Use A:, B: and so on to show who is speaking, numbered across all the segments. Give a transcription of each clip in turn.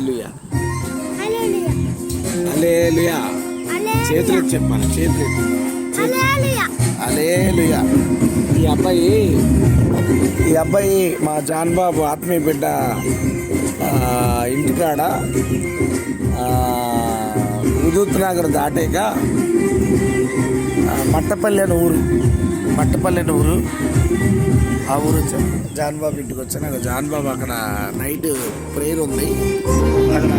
A: Alleluia alleluia చేతులు ఎత్తి చెప్పాలి చేతులు. అలేలుయా ఈ అబ్బాయి ఈ అబ్బాయి మా జాన్ బాబు ఆత్మీయ బిడ్డ ఇంటికాడ ఉదూత్ నగర్ దాటాక మట్టపల్లి అని ఊరు. మట్టపల్లి ఊరు. ఆ ఊరు వచ్చా జాన్ బాబు ఇంటికి వచ్చాను. అక్కడ జాన్ బాబు అక్కడ నైట్ ప్రేయర్ ఉంది. అక్కడ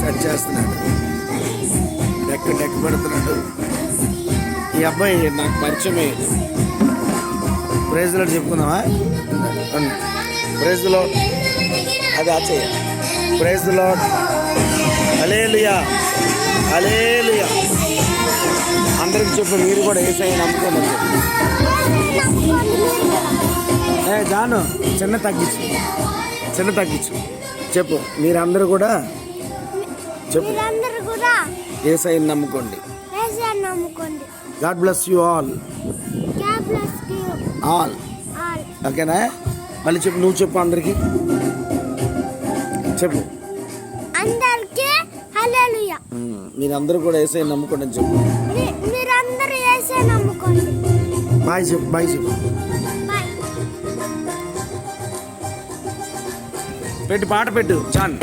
A: సెట్ చేస్తున్నాడు. డెక్ డెక్ పెడుతున్నాడు. ఈ అబ్బాయి నాకు పరిచయమే ప్రైజ్లో చెప్పుకుందామా? ప్రైజ్లో అది ఆచయ్య ప్రైజ్లో అలేలుయా అలేలుయా అందరికి చెప్పు మీరు కూడా ఏసై నమ్ముకోండి. ఏ జాను చిన్న తగ్గించు. చిన్న తగ్గించు. చెప్పు మీరందరూ కూడా చెప్పు.
B: మీరందరూ కూడా
A: ఏసై నమ్ముకోండి.
B: యేసయ్యను నమ్ముకోండి.
A: God bless you all. All. ఓకేనా? మళ్ళీ చెప్పు నువ్వు చెప్పు అందరికి. చెప్పు.
B: అందరికీ
A: మీరందరూ కూడా ఏసై నమ్ముకోండి అని చెప్పు.
B: మీరందరూ నమ్ముకోండి.
A: బాయ్ చెప్పు బాయ్ చెప్పు. పెట్టు పాట పెట్టు చాన్.